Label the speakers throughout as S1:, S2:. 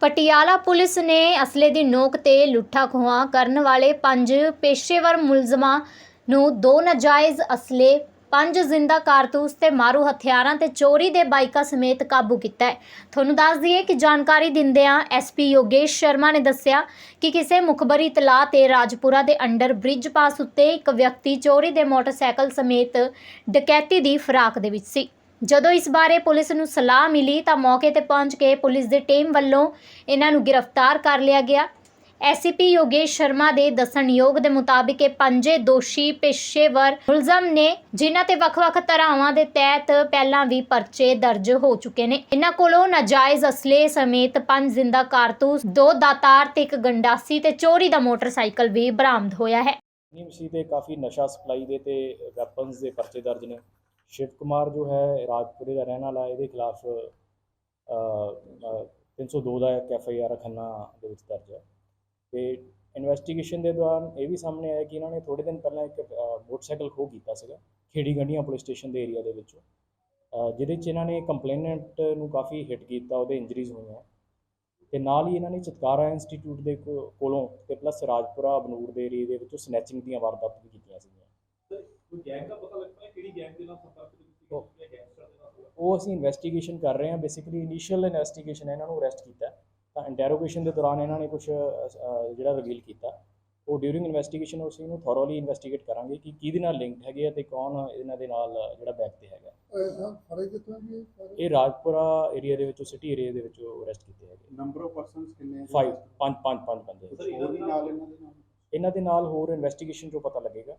S1: Patiala police ਨੇ ਅਸਲੇ ਦੀ ਨੋਕ ਤੇ ਲੁੱਟਾ ਖੋਹਾਂ ਕਰਨ ਵਾਲੇ ਪੰਜ ਪੇਸ਼ੇਵਰ ਮੁਲਜ਼ਮਾਂ ਨੂੰ ਦੋ ਨਾਜਾਇਜ਼ ਅਸਲੇ, ਪੰਜ ਜ਼ਿੰਦਾ ਕਾਰਤੂਸ ਤੇ ਮਾਰੂ ਹਥਿਆਰਾਂ ਤੇ ਚੋਰੀ ਦੇ ਬਾਈਕਾਂ ਸਮੇਤ ਕਾਬੂ ਕੀਤਾ ਹੈ। ਤੁਹਾਨੂੰ ਦੱਸ ਦਈਏ ਕਿ ਜਾਣਕਾਰੀ ਦਿੰਦਿਆਂ ਐਸਪੀ ਯੋਗੇਸ਼ ਸ਼ਰਮਾ ਨੇ ਦੱਸਿਆ ਕਿ ਕਿਸੇ ਮੁਖਬਰੀ ਇਤਲਾਹ ਤੇ ਰਾਜਪੁਰਾ ਦੇ ਅੰਡਰ ਬ੍ਰਿਜ ਪਾਸ ਉੱਤੇ ਇੱਕ ਵਿਅਕਤੀ ਚੋਰੀ ਦੇ ਮੋਟਰਸਾਈਕਲ ਸਮੇਤ ਡਕੈਤੀ ਦੀ ਫਰਾਕ ਦੇ ਵਿੱਚ ਸੀ। ਜਦੋਂ ਇਸ ਬਾਰੇ ਪੁਲਿਸ ਨੂੰ ਸਲਾਹ ਮਿਲੀ ਤਾਂ ਮੌਕੇ ਤੇ ਪਹੁੰਚ ਕੇ ਪੁਲਿਸ ਦੀ ਟੀਮ ਵੱਲੋਂ ਇਹਨਾਂ ਨੂੰ ਗ੍ਰਿਫਤਾਰ ਕਰ ਲਿਆ ਗਿਆ। ਐਸਪੀ ਯੋਗੇਸ਼ ਸ਼ਰਮਾ ਦੇ ਦੱਸਣਯੋਗ ਦੇ ਮੁਤਾਬਿਕ ਇਹ ਪੰਜੇ ਦੋਸ਼ੀ ਪੇਸ਼ੇਵਰ ਮੁਲਜ਼ਮ ਨੇ, ਜਿਨ੍ਹਾਂ ਤੇ ਵੱਖ-ਵੱਖ ਧਾਰਾਵਾਂ ਦੇ ਤਹਿਤ ਪਹਿਲਾਂ ਵੀ ਪਰਚੇ ਦਰਜ ਹੋ ਚੁੱਕੇ ਨੇ। ਇਹਨਾਂ ਕੋਲੋਂ ਨਾਜਾਇਜ਼ ਅਸਲੇ ਸਮੇਤ ਪੰਜ ਜ਼ਿੰਦਾ ਕਾਰਤੂਸ, ਦੋ ਦਾਤਾਰ ਤੇ ਇੱਕ ਗੰਡਾਸੀ ਤੇ ਚੋਰੀ ਦਾ ਮੋਟਰਸਾਈਕਲ ਵੀ ਬਰਾਮਦ ਹੋਇਆ ਹੈ।
S2: ਨੀਮਸੀ ਤੇ ਕਾਫੀ ਨਸ਼ਾ ਸਪਲਾਈ ਦੇ ਤੇ ਵੈਪਨਸ ਦੇ ਪਰਚੇ ਦਰਜ ਨੇ। ਸ਼ਿਵ ਕੁਮਾਰ ਜੋ ਹੈ ਰਾਜਪੁਰੇ ਦਾ ਰਹਿਣ ਵਾਲਾ ਇਹਦੇ ਖਿਲਾਫ 302 ਦਾ ਇੱਕ ਐਫ ਆਈ ਆਰ ਖੰਨਾ ਦੇ ਵਿੱਚ ਦਰਜ ਹੈ। ਤੇ ਇਨਵੈਸਟੀਗੇਸ਼ਨ ਦੇ ਦੌਰਾਨ ਇਹ ਵੀ ਸਾਹਮਣੇ ਆਇਆ ਕਿ ਇਹਨਾਂ ਨੇ ਥੋੜੇ ਦਿਨ ਪਹਿਲਾਂ ਇੱਕ ਮੋਟਰਸਾਈਕਲ ਖੋਹ ਕੀਤਾ ਸੀਗਾ ਖੇੜੀ ਗੰਡੀਆਂ ਪੁਲਿਸ ਸਟੇਸ਼ਨ ਦੇ ਏਰੀਆ ਦੇ ਵਿੱਚ। ਜਿਹਦੇ 'ਚ ਇਹਨਾਂ ਨੇ ਕੰਪਲੇਨੈਂਟ ਨੂੰ ਕਾਫੀ ਹਿੱਟ ਕੀਤਾ, ਉਹਦੇ ਇੰਜਰੀਜ਼ ਹੋਈਆਂ। ਤੇ ਨਾਲ ਹੀ ਇਹਨਾਂ ਨੇ ਚਤਕਾਰਾ ਇੰਸਟੀਚਿਊਟ ਦੇ ਕੋਲੋਂ ਤੇ ਪਲੱਸ ਰਾਜਪੁਰਾ ਬਨੂੜ ਦੇ ਏਰੀਏ ਦੇ ਵਿੱਚੋਂ ਸਨੈਚਿੰਗ ਦੀਆਂ ਵਾਰਦਾਤਾਂ ਵੀ ਕੀਤੀਆਂ ਸੀਗੀਆਂ।
S3: ਕੋਈ ਗੈਂਗ ਦਾ
S2: ਉਹ- ਅਸੀਂ ਇਨਵੈਸਟੀਗੇਸ਼ਨ ਕਰ ਰਹੇ ਹਾਂ। ਬੇਸਿਕਲੀ ਇਨੀਸ਼ੀਅਲ ਇਨਵੈਸਟੀਗੇਸ਼ਨ ਇਹਨਾਂ ਨੂੰ ਅਰੈਸਟ ਕੀਤਾ ਤਾਂ ਇੰਟਰੋਗੇਸ਼ਨ ਦੇ ਦੌਰਾਨ ਇਹਨਾਂ ਨੇ ਕੁਝ ਜਿਹੜਾ ਰਿਵੀਲ ਕੀਤਾ। ਉਹ ਡਿਊਰਿੰਗ ਇਨਵੈਸਟੀਗੇਸ਼ਨ ਉਸ ਨੂੰ ਥੋਰੋਲੀ ਇਨਵੈਸਟੀਗੇਟ ਕਰਾਂਗੇ ਕਿ ਕਿਹਦੇ ਨਾਲ ਲਿੰਕਡ ਹੈਗੇ ਆ ਤੇ ਕੌਣ ਇਹਨਾਂ ਦੇ ਨਾਲ ਜਿਹੜਾ ਬੈਕ ਤੇ ਹੈਗਾ। ਇਹ ਰਾਜਪੁਰਾ ਏਰੀਆ ਦੇ ਵਿੱਚੋਂ ਸਿਟੀ ਏਰੀਆ ਦੇ ਵਿੱਚੋਂ ਅਰੈਸਟ ਕੀਤੇ ਹੈਗੇ।
S4: ਨੰਬਰ ਆਫ ਪਰਸਨਸ ਕਿੰਨੇ
S2: 5 ਪੰਜ ਪੰਜ ਪੰਜ ਬੰਦੇ।
S4: ਇਹਨਾਂ ਦੇ ਨਾਲ?
S2: ਇਹਨਾਂ ਦੇ ਨਾਲ ਹੋਰ ਇਨਵੈਸਟੀਗੇਸ਼ਨ ਚੋਂ ਪਤਾ ਲੱਗੇਗਾ।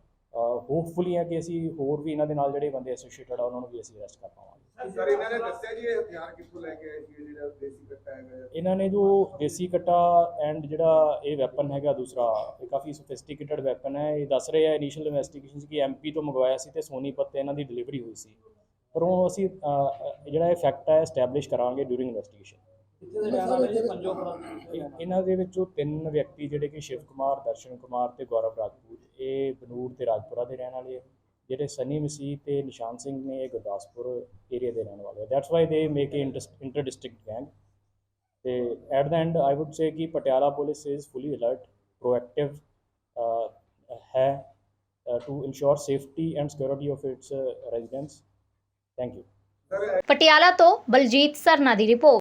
S2: ਹੋਪਫੁਲੀ ਹੈ ਕਿ ਅਸੀਂ ਹੋਰ ਵੀ ਇਹਨਾਂ ਦੇ ਨਾਲ ਜਿਹੜੇ ਬੰਦੇ ਐਸੋਸੀਏਟਡ ਆ ਉਹਨਾਂ ਨੂੰ ਵੀ ਅਸੀਂ ਅਰੈਸਟ ਕਰ ਪਾਵਾਂਗੇ।
S4: ਸਰ ਇਹਨਾਂ ਨੇ ਦੱਸਿਆ ਜੀ ਇਹ ਹਥਿਆਰ ਕਿੱਥੋਂ ਲੈ ਕੇ ਆਏ ਸੀ ਜਿਹੜਾ ਦੇਸੀ ਕੱਟਾ ਹੈਗਾ
S2: ਇਹਨਾਂ ਨੇ ਜੋ ਦੇਸੀ ਕਟਾ ਐਂਡ ਜਿਹੜਾ ਇਹ ਵੈਪਨ ਹੈਗਾ ਦੂਸਰਾ ਇਹ ਕਾਫੀ ਸੋਫਿਸਟੀਕੇਟਡ ਵੈਪਨ ਹੈ। ਇਹ ਦੱਸ ਰਹੇ ਆ ਇਨੀਸ਼ੀਅਲ ਇਨਵੈਸਟੀਗੇਸ਼ਨ ਕਿ ਐਮਪੀ ਤੋਂ ਮੰਗਵਾਇਆ ਸੀ ਤੇ ਸੋਨੀਪਤ ਤੇ ਇਹਨਾਂ ਦੀ ਡਿਲੀਵਰੀ ਹੋਈ ਸੀ। ਪਰ ਉਹ ਅਸੀਂ ਜਿਹੜਾ ਇਹ ਫੈਕਟ ਹੈ ਐਸਟੈਬਲਿਸ਼ ਕਰਾਂਗੇ ਡਿਊਰਿੰਗ ਇਨਵੈਸਟੀਗੇਸ਼ਨ ਇਹਨਾਂ ਦੇ ਵਿੱਚੋਂ ਤਿੰਨ ਵਿਅਕਤੀ ਜਿਹੜੇ ਕਿ ਸ਼ਿਵ ਕੁਮਾਰ ਦਰਸ਼ਨ ਕੁਮਾਰ ਤੇ ਗੌਰਵ ਰਾਜਪੂਤ ਇਹ ਬਨੂੜ ਤੇ ਰਾਜਪੁਰਾ ਦੇ ਰਹਿਣ ਵਾਲੇ ਆ। ਜਿਹੜੇ ਸਨੀ ਮਸੀਹ ਤੇ ਨਿਸ਼ਾਨ ਸਿੰਘ ਨੇ ਇਹ ਗੁਰਦਾਸਪੁਰ ਏਰੀਆ ਦੇ ਰਹਿਣ ਵਾਲੇ ਆ। That's why they make a inter district gang ਤੇ at the end I would say ਕਿ Patiala police is fully alert proactive ਹੈ to ensure safety and security of its residents thank you
S1: Patiala ਤੋਂ ਬਲਜੀਤ ਸਰਨਾ ਦੀ report.